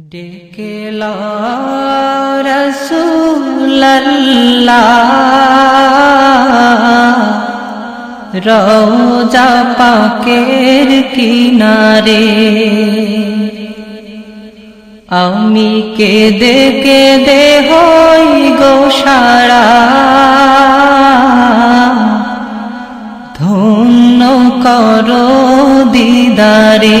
ডেকে রসুল্লাহ রোজা পাকের কিনারে। আমি কেঁদে কেঁদে হই গো সারা। ধন্য করো দিদারে।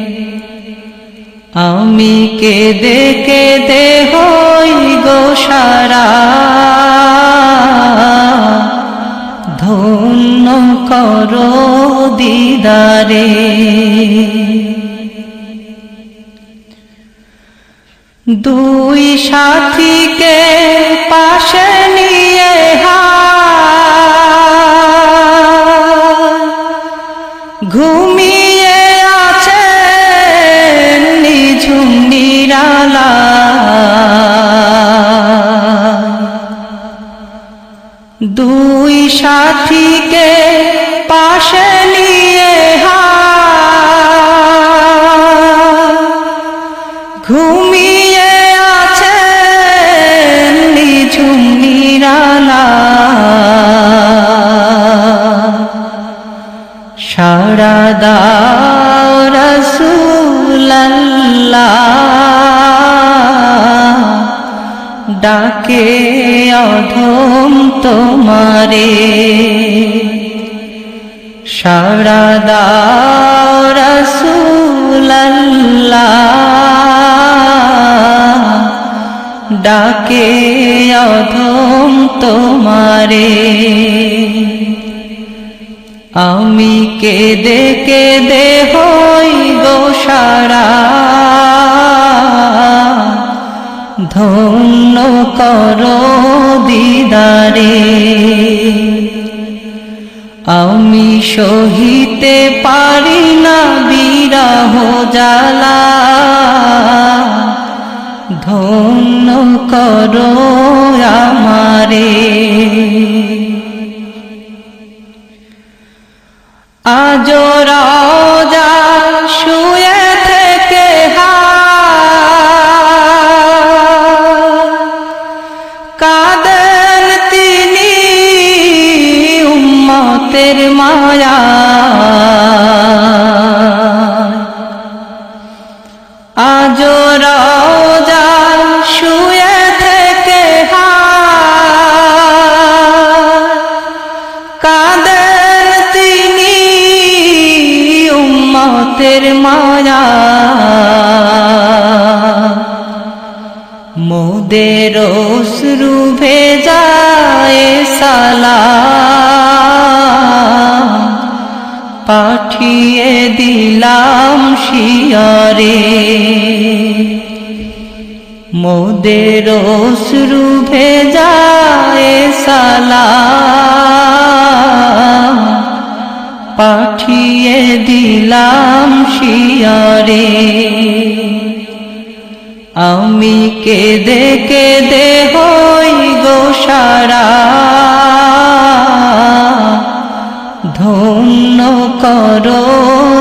আমি কেঁদে কেঁদে হই গো সারা। ধন্য করো দিদারে। দুই সাথীকে পাশে নিয়ে হায় ঘুমিয়ে দুই সাথীকে পাশে নিয়ে ঘুমিয়ে আছে নিঝুম নিরালা। সারা দাও রসুল্লাহ ডাকে অধম তোমারে। সারা দাও রসুল্লাহ ডাকে অধম তোমারে। আমি কেঁদে কেঁদে হই গো সারা ধন্য করো দিদারে। আমি সহিতে পারি না বিরহ জালা ধন্য করো আমারে। আজ तेर माया শিয়রে মোদের অশ্রু ভেজায় সালা। পাঠিয়ে দিলাম শিয়রে। আমি কেঁদে কেঁদে হই গো সারা। ধন্য করো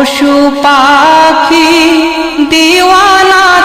পশু পাখি দিওয়ানা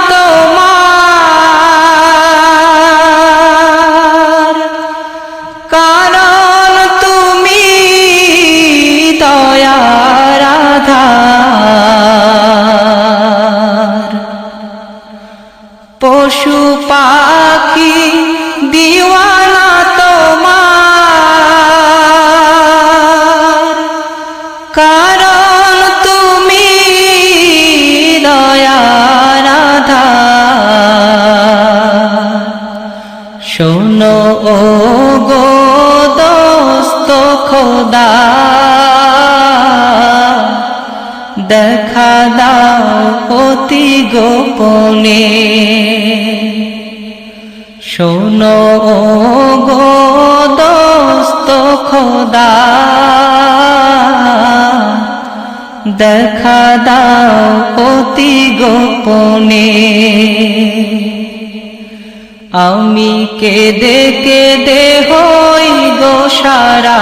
শোনো গো দোস্ত খোদা। দেখা দাও অতি গোপনে। আমি কেঁদে কেঁদে হই গো সারা।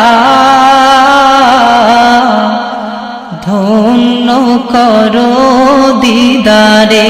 ধন্য করো দিদারে।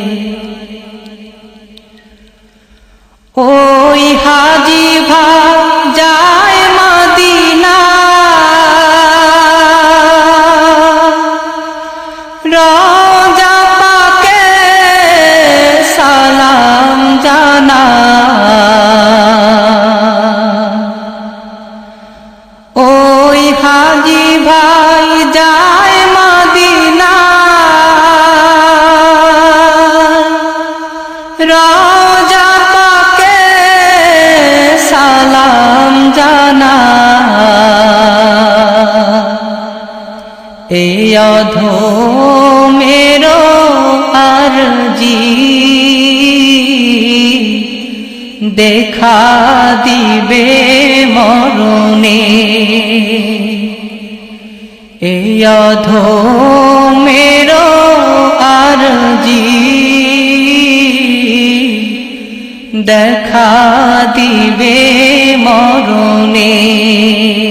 অধো মেরো আরজি। দেখা দিবে মরণে। এই অধো মেরো আরজি। দেখা দিবে মরণে।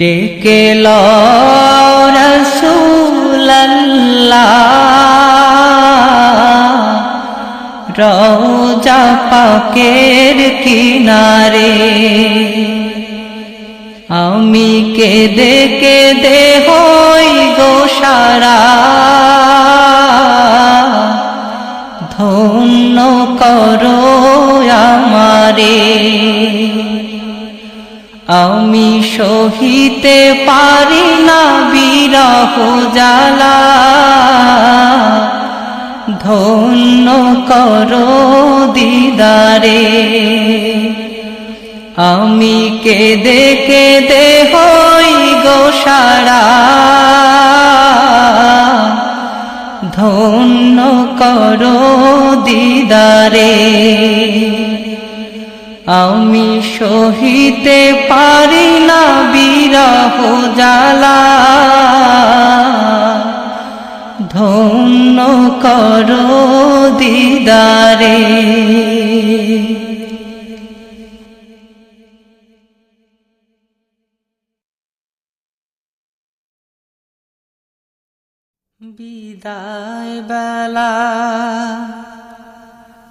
ডেকে রোজা পাকের কিনারে। আমি কেঁদে কেঁদে হই গো সারা। ধন্য করো আমারে। আমি সহিতে পারি না বিরহ জালা ধন্য করো দিদারে, আমি কেঁদে কেঁদে হই গো সারা। ধন্য করো দিদারে আমি সহিতে পারি না বিরহ জ্বালা। ধন্য করো দিদারে। বিদায় বেলা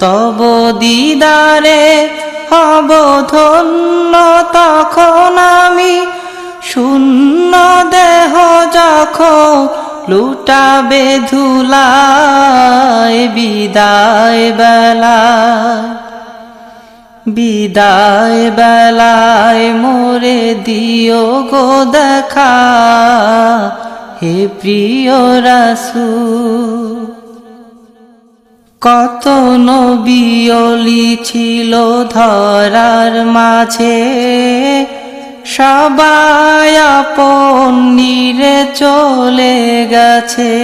তব দিদারে হব ধন্য তখন আমি। শূন্য দেহ যখন লুটাবে ধুলায় বিদায় বেলায়। বিদায় বেলায় মোরে দিও গো দেখা, হে প্রিয় রাসু কত নবিয়লি ছিল ধরার মাঝে। সবাই আপন নিরে চলে গেছে।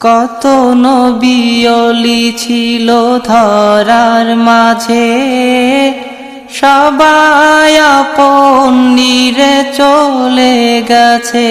কত নবিয়লি ছিল ধরার মাঝে। সবাই আপন নিরে চলে গেছে।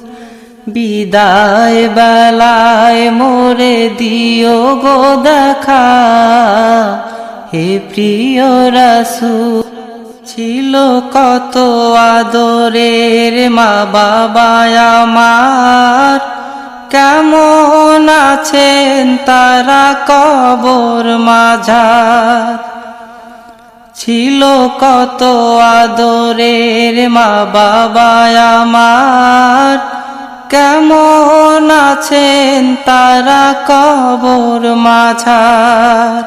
বিদায় বেলায় মোরে দিও গো দেখা। হে প্রিয় রাসু ছিল কত আদরের মা বাবা আমার। কেমন আছেন তারা কবর মাঝার? ছিল কত আদরের মা বাবা আমার। কেমন আছেন তারা কবর মাঝার?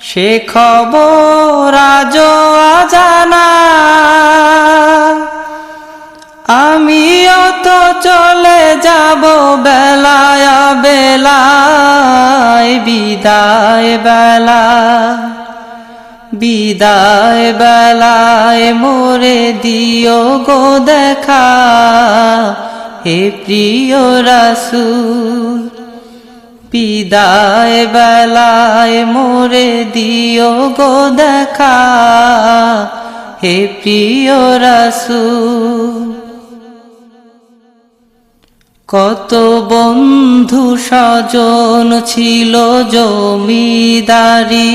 সে খবর আজ জানা আমিও তো চলে যাব বেলায় বেলায়, বিদায় বেলা। বিদায় বেলায় মোরে দিও গো দেখা। হে প্রিয় রাসুল, বিদায় বেলায় মোরে দিও গো দেখা। হে প্রিয় রাসুল, কত বন্ধু স্বজন ছিল জমিদারি।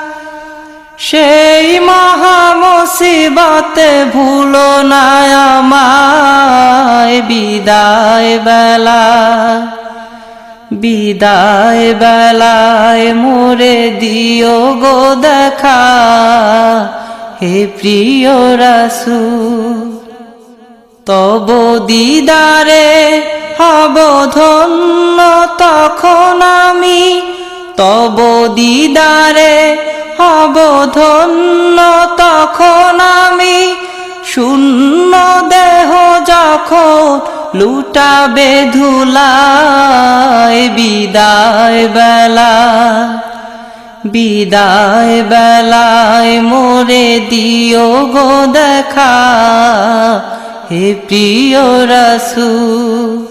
সেই মহামুসিবতে ভুলো না আমায়। বিদায় বেলা বিদায় বেলায় মোরে দিও গো দেখা। হে প্রিয় রাসূল, তব দিদারে হব ধন্য তখন আমি। তব দিদারে হব ধন্য তখন আমি শূন্য দেহ যখন লুটাবে ধুলায় বিদায় বেলা। বিদায় বেলায় মোরে দিও গো দেখা, হে প্রিয় রাসূল।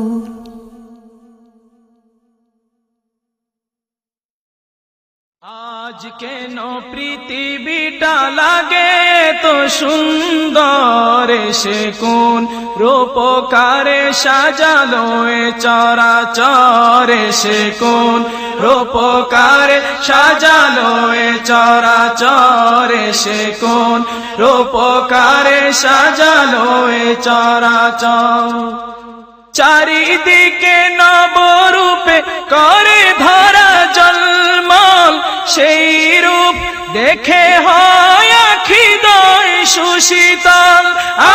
পৃথিবীটা লাগে তো সুন্দর সে কোন রূপকারে সাজালো এ চরাচরে সে কোন রূপকারে সাজালো এ চরাচরে সে কোন রূপকারে সাজালো এ চরাচর। চারিদিকে নবরূপে করে ধরা জলমল সেই রূপ দেখে হয় আখি দয় সুশীতল,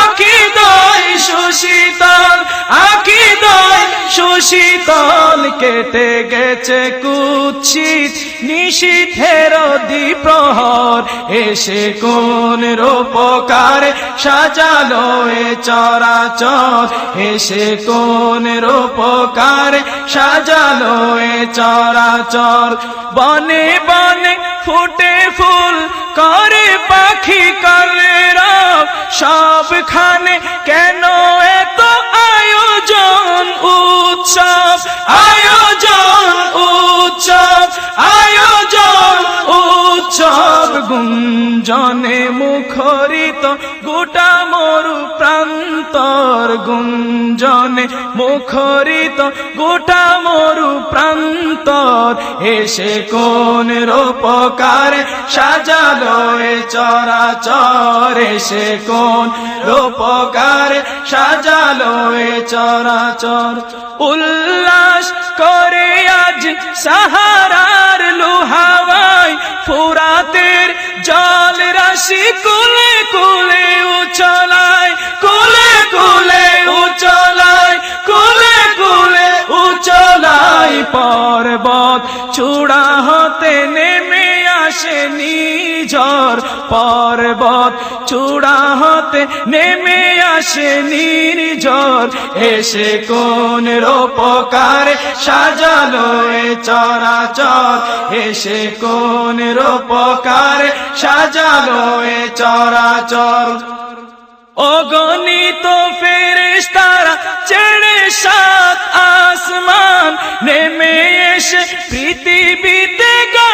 আখি দয় সুশীতল, আখি দয় সুশীতল কেটে গেছে কুৎসিত নিশীথের দ্বিপ্রহর এসে কোন রূপকার সাজালো এ চরাচর, এসে কোন রূপকার সাজালো এ চরাচর, বনে বনে ফুটে ফুল করে, পাখি করে, রব সবখানে কেন এত আয়োজন, উৎসব আয়োজন উৎসব আয়োজন, উৎসব। গুঞ্জনে মুখরিত গোটা মরু প্রান্তর গুঞ্জনে মুখরিত গোটা মরু প্রান্তর। এসে কোন রূপকার সাজালো চরাচর। এসে কোন রূপকার সাজালো চরাচর। উল্লাস করে আজ সাহারার লোহাওয়াই ফুরাতের জল রাশি কুলে কুলে কুলে উচলায় কুলে কুলে উচলায় পর্বত চূড়া হতে নেমে আসে নিঝর পর্বত চূড়া হতে নেমে আসে এসে কোন রূপকার সাজালো চরাচর। এসে কোন রূপকার সাজালো চরাচর। অগণিত ফেরেশতারা ছেড়ে সাত আসমান নেমে এসে পৃথিবীতে গাহে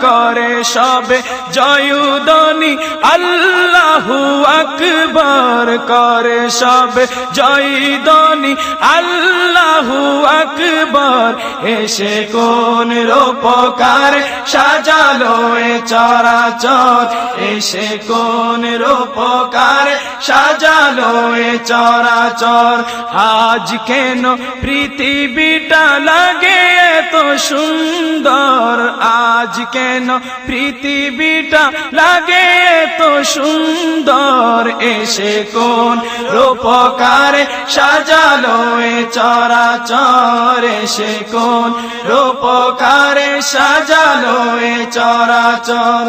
করে সবে জয়ুদনি, আল্লাহু আকবর করে সবে জয়দনি, আল্লাহু আকবর। এসে কোন রূপকার সাজালো এ চরাচর। এসে কোন রূপকার সাজালো এ চরাচর। আজ কেন পৃথিবীটা লাগে এত সুন্দর? আজ কেন পৃথিবীটা লাগে এত সুন্দর? এসে কোন রূপকারে সাজালো এ চরাচর? এসে কোন রূপকারে সাজালো এ চরাচর?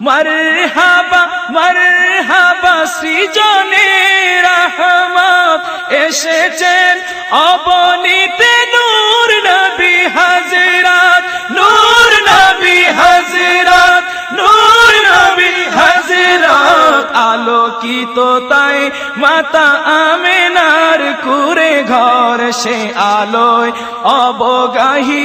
মরহাবা মরহাবা। সৃজনে রহমত এসেছেন। অবনীতে নূর নবী হাজরাত, নূর নবী হাজরাত, নূর নবী হাজরাত। আলোকিত তাই মাতা আমেনার কুরে ঘর সে আলোয় অবগাহী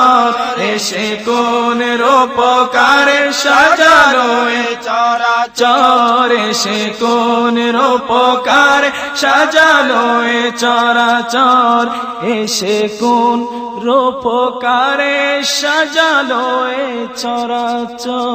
এসে কোন রূপকারে সাজালো এ চরাচর, এসে কোন রূপকারে সাজালো এ চরাচর, এসে কোন রূপকারে সাজালো এ চরাচর।